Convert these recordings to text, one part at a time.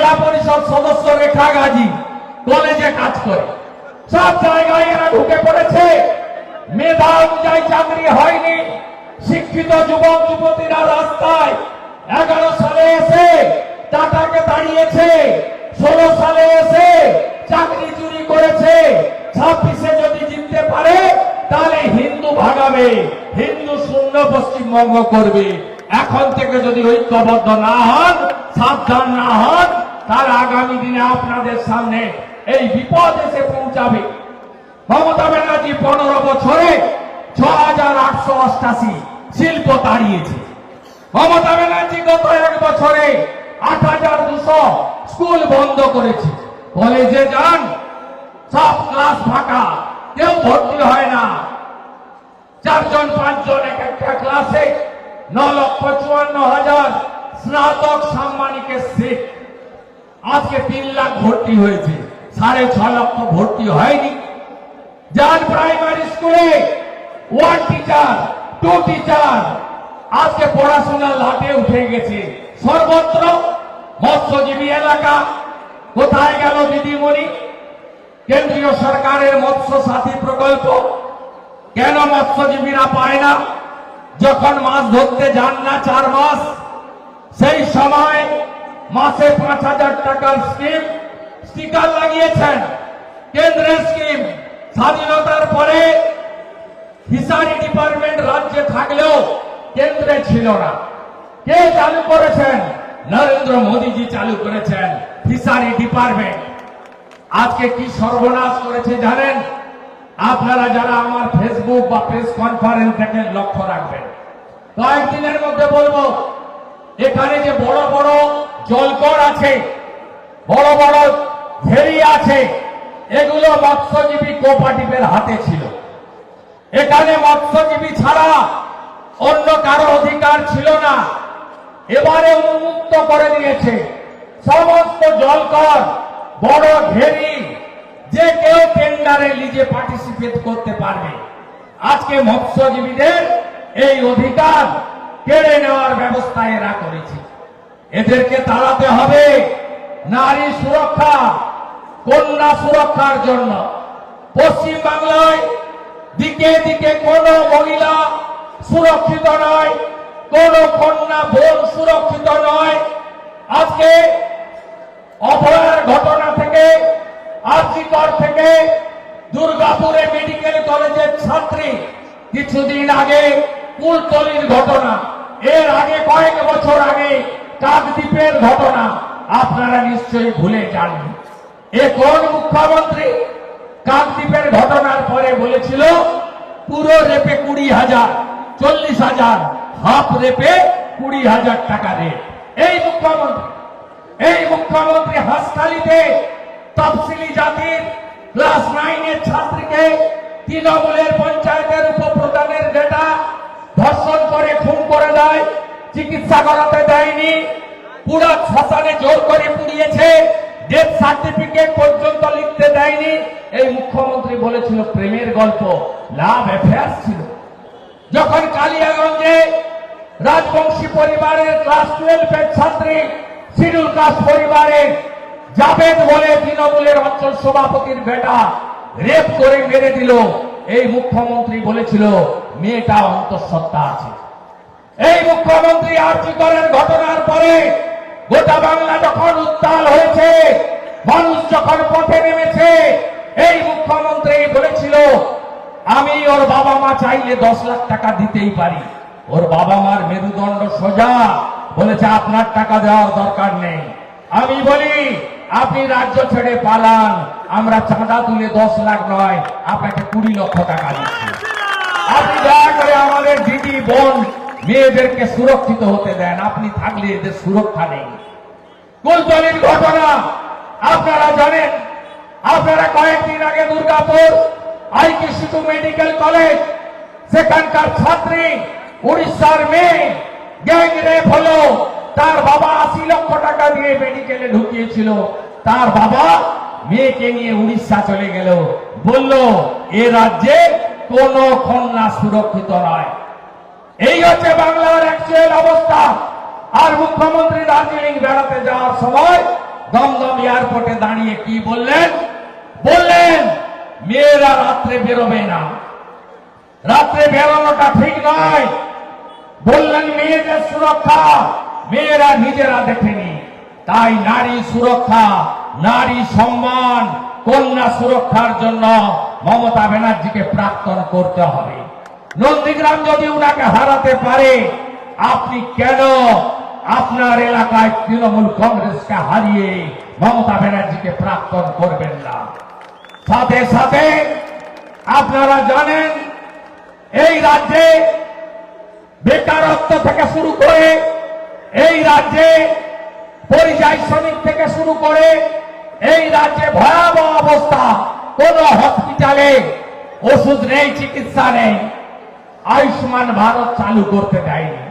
জেলা পরিষদ সদস্য রেখা গাজী কলেজে কাজ করে। সব জায়গায় এরা ঢুকে পড়েছে। মেধা অনুযায়ী চাকরি হয়নি। শিক্ষিত যুবক যুবতীরা রাস্তায় এগারো সালে এসে টাটাকে দাঁড়িয়েছে, ষোলো সালে এসে চাকরি চুরি করেছে। ছাব্বিশে যদি জিততে পারে, তাহলে হিন্দু ভাগাবে, হিন্দু শূন্য পশ্চিমবঙ্গ করবে। এখন থেকে যদি ঐক্যবদ্ধ না হন, সাবধান না হন তাহলে আগামী দিনে আপনাদের সামনে এই বিপদ এসে পৌঁছাবে। মমতা ব্যানার্জি পনেরো বছরে ছ হাজার আটশো অষ্টাশি শিল্প তাড়িয়েছে। মমতা ব্যানার্জি গত এক বছরে আট হাজার দুশো স্কুল বন্ধ করেছে। কলেজে যান, সব ক্লাস ফাঁকা, কেউ ভর্তি হয় না। চারজন, পাঁচজন এক একটা ক্লাসে ন লক্ষ চুয়ান্ন হাজার স্নাতক সাম্মানিকের সিট আজকে তিন লাখ ভর্তি হয়েছে। সাড়ে ছ লক্ষ ভর্তি হয়নি। যার প্রাইমারি স্কুলে ওয়ান টিচার টু টিচার আজকে পড়াশোনার লাটে উঠে গেছে। সর্বত্র মৎস্যজীবী এলাকা, কোথায় গেল দিদিমণি? কেন্দ্রীয় সরকারের মৎস্য সাথী প্রকল্প, কেন মৎস্যজীবীরা পায় না? যখন মাছ ধরতে যান না চার মাস, সেই সময় মাসে পাঁচ হাজার টাকার স্কিম স্টিকার লাগিয়েছেন। কেন্দ্রের স্কিম স্বাধীনতার পরে ফিশারি ডিপার্টমেন্ট রাজ্যে থাকলেও কেন্দ্রে ছিল না। কে চালু করেছেন? নরেন্দ্র মোদীজি চালু করেছেন ফিশারি ডিপার্টমেন্ট আজকে কি সর্বনাশ করেছে জানেন? আপনারা যারা আমার ফেসবুক বা প্রেস কনফারেন্স দেখেন, লক্ষ্য রাখবেন। কয়েকদিনের মধ্যে বলব এখানে যে বড় বড় জলকর আছে, বড় বড় ঘেরি আছে, এগুলো মৎস্যজীবী কোপারেটিভের হাতে ছিল। এখানে মৎস্যজীবী ছাড়া অন্য কারও অধিকার ছিল না। এবারে উন্মুক্ত করে দিয়েছে। সমস্ত জলকর, বড় ঘেরি যে কেউ টেন্ডারে লিজে পার্টিসিপেট করতে পারবে। আজকে মৎস্যজীবীদের এই অধিকার কেড়ে নেওয়ার ব্যবস্থা এরা করেছে। এদেরকে তাড়াতে হবে নারী সুরক্ষা, কন্যা সুরক্ষার জন্য। পশ্চিম বাংলায় দিকে দিকে কোন মহিলা সুরক্ষিত নয়, কোন কন্যা বোন সুরক্ষিত নয়। আজকে অভয়ার ঘটনা থেকে, আর্জিকর থেকে দুর্গাপুরে মেডিকেল কলেজের ছাত্রী কিছুদিন আগে কুলতলির ঘটনা। এর আগে কয়েক বছর আগে কাকদ্বীপের ঘটনা আপনারা নিশ্চয়ই ভুলে যাননি। এ কোন মুখ্যমন্ত্রী কাকদ্বীপের ঘটনার পরে বলেছিল, পুরো রেপে কুড়ি হাজার, চল্লিশ হাজার, হাফ রেপে কুড়ি হাজার টাকা রেট। এই মুখ্যমন্ত্রী এই মুখ্যমন্ত্রী হাসখালিতে তফসিলি জাতির ক্লাস নাইনের ছাত্রীকে তৃণমূলের পঞ্চায়েতের উপপ্রধানের ডেটা ধর্ষণ করে খুন করে দেয় চিকিৎসা করাতে দেয়নি। পুরা শ্মশানে জোর করে পুড়িয়েছে ডেথ সার্টিফিকেট পর্যন্ত লিখতে দেয়নি। এই মুখ্যমন্ত্রী বলেছিল, প্রেমের গল্প লাভ অ্যাফেয়ার্স ছিল। যখন কালিয়াগঞ্জে রাজবংশী পরিবারের ক্লাস টুয়েলভের ছাত্রী শিডিউল কাস্ট পরিবারের জাবেদ বলে তৃণমূলের অঞ্চল সভাপতির বেটা রেপ করে মেরে দিল। এই মুখ্যমন্ত্রী বলেছিল, মেয়েটা অন্তঃসত্ত্বা আছে। এই মুখ্যমন্ত্রী আর্যিকরের ঘটনার পরে? গোটা বাংলা যখন উত্তাল হয়েছে, মানুষ যখন পথে নেমেছে, এই মুখ্যমন্ত্রী বলেছিল, আমি ওর বাবা মা চাইলে দশ লাখ টাকা দিতেই পারি। ওর বাবা মার মেরুদণ্ড সোজা। বলেছে, আপনার টাকা দেওয়ার দরকার নেই। আমি বলি, আপনি রাজ্য ছেড়ে পালান। আমরা চাঁদা তুলে দশ লাখ নয়, আপনাকে কুড়ি লক্ষ টাকা দিচ্ছি। আপনি দয়া করে আমাদের দিদি, বোন মেয়েদেরকে সুরক্ষিত হতে দেন, আপনি থাকলে এদের সুরক্ষা নেই। কুলতলির ঘটনা, আপনারা জানেন, আপনারা কয়েকদিন আগে দুর্গাপুর আইকি শিশু মেডিকেল কলেজ, সেখানকার ছাত্রী, উড়িষ্যার মেয়ে, গ্যাং রেপ হলো, তার বাবা আশি লক্ষ টাকা দিয়ে মেডিকেলে ঢুকিয়েছিল। তার বাবা মেয়েকে নিয়ে উড়িষ্যা চলে গেল। বলল, এ রাজ্যে কোন কন্যা সুরক্ষিত নয়। এই হচ্ছে বাংলার অ্যাকচুয়াল অবস্থা। আর মুখ্যমন্ত্রী দার্জিলিং বেড়াতে যাওয়ার সময় দমদম এয়ারপোর্টে দাঁড়িয়ে কি বললেন? বললেন, মেয়েরা রাত্রে বেরোবে না। রাত্রে বেরোনোটা ঠিক নয়। বললেন, মেয়েদের সুরক্ষা, মেয়েরা নিজেরা দেখেনি তাই নারী সুরক্ষা, নারী সম্মান, কন্যা সুরক্ষার জন্য মমতা ব্যানার্জিকে প্রাক্তন করতে হবে। নন্দীগ্রাম যদি উনাকে হারাতে পারে, আপনি কেন আপনার এলাকায় তৃণমূল কংগ্রেসকে হারিয়ে মমতা ব্যানার্জিকে প্রাক্তন করবেন না? সাথে সাথে আপনারা জানেন, এই রাজ্যে বেকারত্ব থেকে শুরু করে, এই রাজ্যে পরিযায়ী শ্রমিক থেকে শুরু করে, এই রাজ্যে ভয়াবহ অবস্থা। কোন হসপিটালে ওষুধ নেই, চিকিৎসা নেই। আয়ুষ্মান ভারত চালু করতে দেয়নি।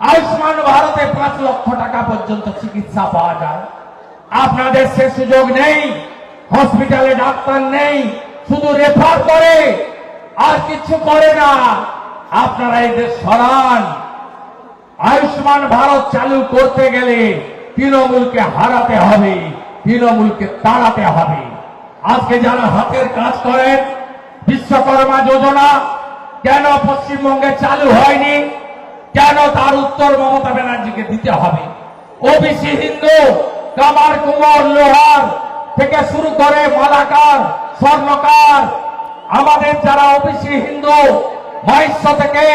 আয়ুষ্মান ভারতে পাঁচ লক্ষ টাকা পর্যন্ত চিকিৎসা পাওয়া যায়। আপনাদের সে সুযোগ নেই, হসপিটালে ডাক্তার নেই, শুধু রেফার করে, আর কিছু করে না। আপনারা এদের সরান। আয়ুষ্মান ভারত চালু করতে গেলে তৃণমূলকে হারাতে হবে, তৃণমূলকে তাড়াতে হবে। আজকে যারা হাতের কাজ করেন, বিশ্বকর্মা যোজনা কেন পশ্চিমবঙ্গে চালু হয়নি? কেন তার উত্তর মমতা ব্যানার্জিকে দিতে হবে? ওবিসি হিন্দু, কামার কুমার, লোহার থেকে শুরু করে মালাকার, স্বর্ণকার, আমাদের যারা ওবিসি হিন্দু মহিষ্য থেকে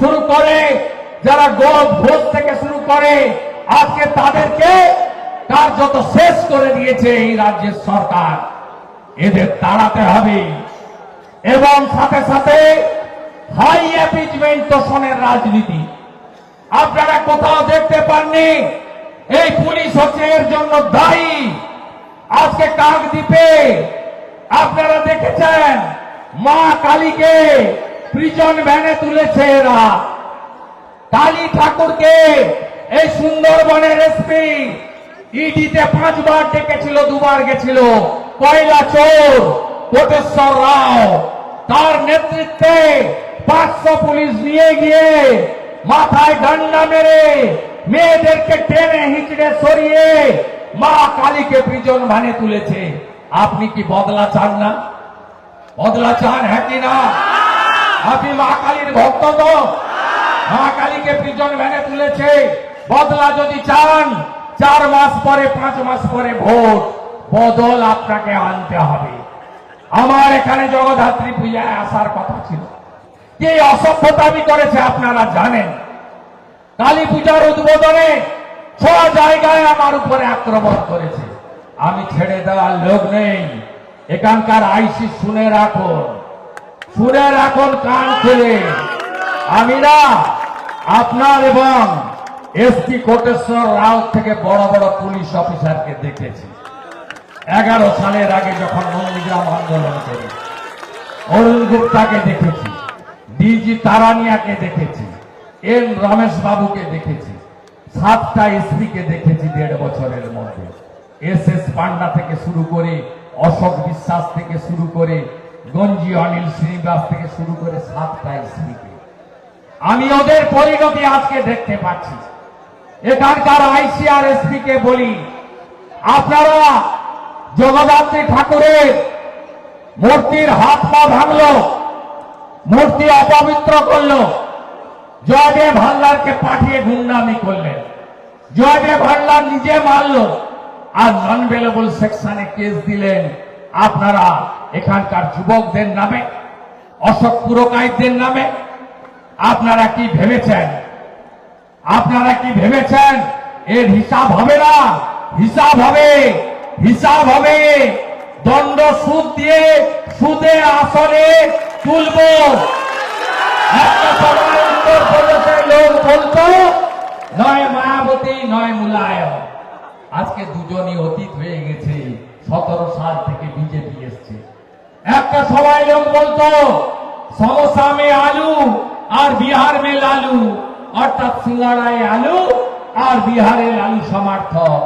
শুরু করে, যারা গোপ ভোজ থেকে শুরু করে, আজকে তাদেরকে কার্যত শেষ করে দিয়েছে এই রাজ্যের সরকার। এদের তাড়াতে হবে। এবং সাথে সাথে হাই অ্যাপিজমেন্ট তোষণের রাজনীতি। আপনারা কোথাও দেখতে পাননি? এই পুলিশ হচ্ছে এর জন্য দায়ী। আজকে কাকদ্বীপে আপনারা দেখেছেন, মা কালীকে প্রিজন ভ্যানে তুলেছে এরা। কালী ঠাকুরকে এই সুন্দরবনের এসপি ইডিতে পাঁচবার ডেকেছিল, দুবার গেছিল। কয়লা চোর কোটেশ্বর রাও, তার নেতৃত্বে পাঁচশো পুলিশ নিয়ে গিয়ে মাথায় ডান্ডা মেরে মেয়েদেরকে টেনে হিচড়ে সরিয়ে মা কালীকে প্রিজন ভানে তুলেছে। আপনি কি বদলা চান না? বদলা চান হ্যাঁ কি না? আপনি মা কালীর ভক্ত তো? মা কালীকে প্রিজন ভ্যানে তুলেছে। বদলা যদি চান, চার মাস পরে, পাঁচ মাস পরে ভোট। বদল আপনাকে আনতে হবে। আমার এখানে জগদ্ধাত্রী পূজায় আসার কথা ছিল। কি অসভ্যতামি করেছে আপনারা জানেন। কালী পূজার উদ্বোধনে ছ জায়গায় আমার উপরে আক্রমণ করেছে। আমি ছেড়ে দেওয়ার লোক নেই। এখানকার আইসি শুনে রাখুন। শুনে রাখুন কান খুলে। আমি না, আপনার এবং এসপি কোটেশ্বর রাও থেকে বড় বড় পুলিশ অফিসারকে দেখেছি। এগারো সালের আগে যখন নন্দীগ্রাম আন্দোলন করি, অরুণ গুপ্তাকে দেখেছি। ডিজি তারানিয়াকে দেখেছি, এন রমেশ বাবুকে দেখেছি, সাতটা এসপিকে দেখেছি দেড় বছরের মধ্যে। এস এস পান্ডা থেকে শুরু করে, অশোক বিশ্বাস থেকে শুরু করে, গঞ্জি অনিল শ্রীনিবাস থেকে শুরু করে সাতটা এসপিকে আমি ওদের পরিণতি আজকে দেখতে পাচ্ছি। এখানকার আইসিআর এসপি কে বলি, আপনারা জগদ্ধাত্রী ঠাকুরের মূর্তির হাত পা ভাঙলো। মূর্তি অপবিত্র করল। জয়দেব হাল্লারকে পাঠিয়ে গুন্ডামি করলেন। জয়দেব হাল্লার নিজে মারলো। আর নন বেলেবল সেকশনে কেস দিলেন। আপনারা এখানকার যুবকদের নামে, অশোক পুরকাইতদের নামে, আপনারা কি ভেবেছেন? আপনারা কি ভেবেছেন? এর হিসাব হবে না? হিসাব হবে হিসাব হবে। দণ্ড সুদ দিয়ে সুদে আসলে তুলবো উত্তর প্রদেশের লোক বলতো নয় মায়াবতী, নয় মুলায়ম। আজকে দুজনই অতীত হয়ে গেছে, সতেরো সাল থেকে বিজেপি এসছে। একটা সময় লোক বলতো, সমস্যা মে আলু আর বিহার মে লালু। অর্থাৎ সিঙ্গাড়ায় আলু আর বিহারে লালু সমর্থক।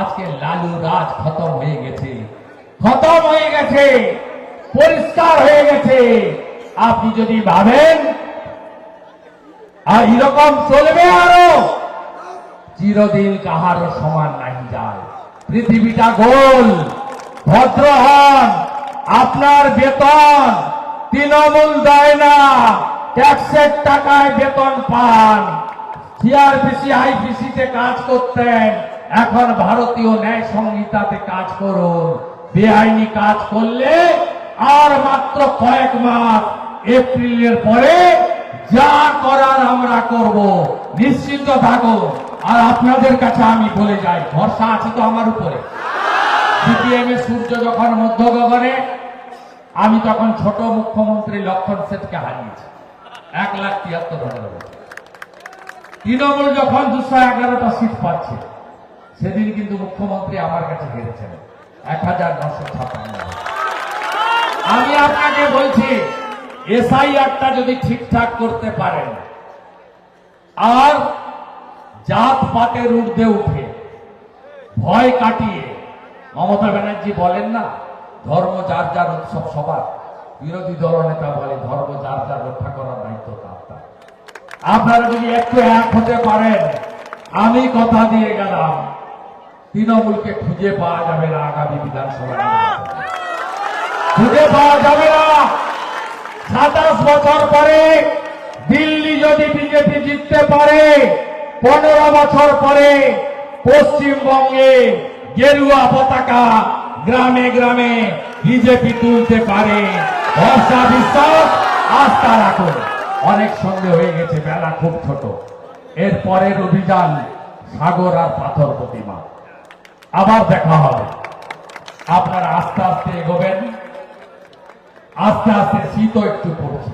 আজকে লালু রাজ খতম হয়ে গেছে। খতম হয়ে গেছে। পরিষ্কার হয়ে গেছে। আপনি যদি ভাবেন, আর এরকম চলবে আরও, চিরদিন কাহারও সমান নাই যায়। পৃথিবীটা গোল, ভদ্র হন, আপনার বেতন তৃণমূল দেয় না। ট্যাক্সের টাকায় বেতন পান। সিআরপিসি, আইপিসিতে কাজ করতেন। এখন ভারতীয় ন্যায় সংহিতাতে কাজ করুন। বেআইনি কাজ করলে আর মাত্র কয়েক মাস এপ্রিলের পরে যা করার আমরা করব। নিশ্চিন্ত থাকুন আর আপনাদের কাছে আমি বলে যাই, ভরসা আছে তো আমার উপরে। সিপিএম এর সূর্য যখন মধ্য গগনে আমি তখন ছোট মুখ্যমন্ত্রী লক্ষণ সেটকে হারিয়েছি। এক লাখ তিয়াত্তর হাজার তৃণমূল যখন দুশো এগারোটা সিট পাচ্ছে, সেদিন কিন্তু মুখ্যমন্ত্রী আমার কাছে হেরেছেন। এক হাজার নশো ছাপ্পান্ন আমি আপনাকে বলছি এসআইআরটা যদি ঠিকঠাক করতে পারেন, আর জাত পাতের ঊর্ধ্বে উঠে ভয় কাটিয়ে, মমতা ব্যানার্জি বলেন না, ধর্ম যার যার উৎসব সবার, বিরোধী দলনেতা বলে ধর্ম যার যার রক্ষা করার দায়িত্ব তার। আপনারা যদি একটু এক হতে পারেন, আমি কথা দিয়ে গেলাম, তৃণমূলকে খুঁজে পাওয়া যাবে না আগামী বিধানসভা। খুঁজে পাওয়া যাবে না। সাতাশ বছর পরে দিল্লি যদি বিজেপি জিততে পারে, পনেরো বছর পরে পশ্চিমবঙ্গে গেরুয়া পতাকা গ্রামে গ্রামে বিজেপি তুলতে পারে। ভরসা, বিশ্বাস, আস্থা রাখুন। অনেক সঙ্গে হয়ে গেছে বেলা খুব ছোট। এর পরের অভিযান সাগর আর পাথর প্রতিমা। আবার দেখা হবে। আপনারা আস্তে আস্তে এগোবেন। আস্তে আস্তে শীতও একটু পড়ছে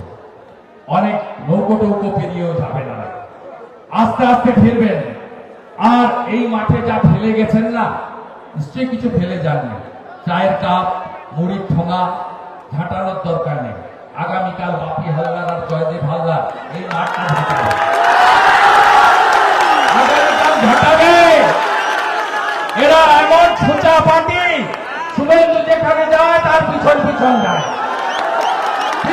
অনেক নৌকো টৌকো পেরিয়েও যাবে না। আস্তে আস্তে ফিরবেন আর এই মাঠে যা ফেলে গেছেন না, নিশ্চয়ই কিছু ফেলে যাননি। চায়ের কাপ, মুড়ির ঠোঙা ঝাঁটানোর দরকার নেই। আগামীকাল বাপি হালদার আর জয়দেব হালদার এই মাঠটা এরা এমন ছোচা পার্টি। শুভেন্দু যেখানে যায়, তার পিছন পিছন যায়।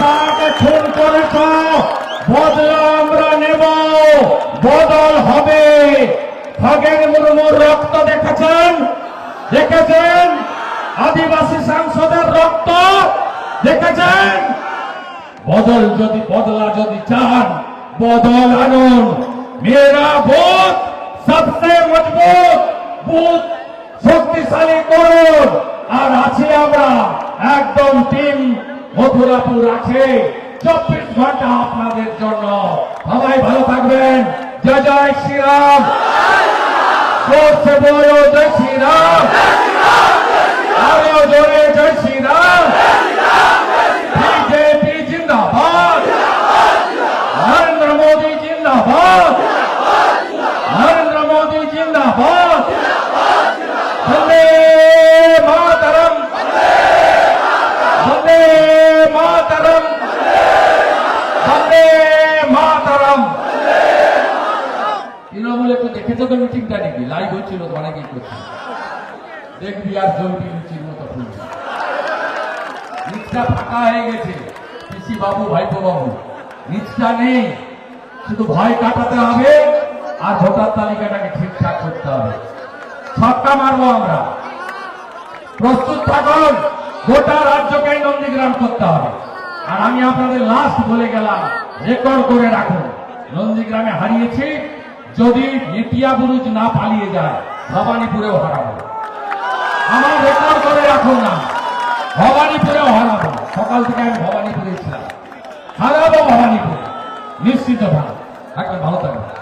তাকে খুন করেছ বদলা আমরা নেব। বদল হবে। খগেন মুর্মুর রক্ত দেখেছেন? দেখেছেন? আদিবাসী সাংসদের রক্ত? দেখেছেন? বদল যদি, বদলা যদি চান, বদল আনুন। মেরা বুথ সবচেয়ে মজবুত বুথ শক্তিশালী করুন। আর আছি আমরা, একদম টিম মথুরাপুর আছে। চব্বিশ ঘণ্টা আপনাদের জন্য। সবাই ভালো থাকবেন। জয় জয় শ্রীরাম। জয় শ্রীরাম। আরও জয় শ্রীরাম। দেখেছ তো মিটিংটা নাকি লাইভ হচ্ছিল তো অনেকেই করছে। দেখবি আর জলবি লুচির মতো ফুলছে নিচটা ফাঁকা হয়ে গেছে। পিসি বাবু, ভাইপো বাবু, নিচটা নেই। শুধু ভয় কাটাতে হবে আর ভোটার তালিকাটাকে ঠিকঠাক করতে হবে। ছক্কা মারবো আমরা। প্রস্তুত থাকুন, গোটা রাজ্যকে নন্দীগ্রাম করতে হবে। আর আমি আপনাদের লাস্ট বলে গেলাম রেকর্ড করে রাখুন। নন্দীগ্রামে হারিয়েছি যদি নেটিয়া বুরুজ না পালিয়ে যায়, ভবানীপুরেও হারাবো। আমার রেকর্ড করে রাখুন না, ভবানীপুরেও হারাবো। সকাল থেকে আমি ভবানীপুরে ছিলাম। হারাবো ভবানীপুরে। নিশ্চিত ভালো একদম ভালো থাকবে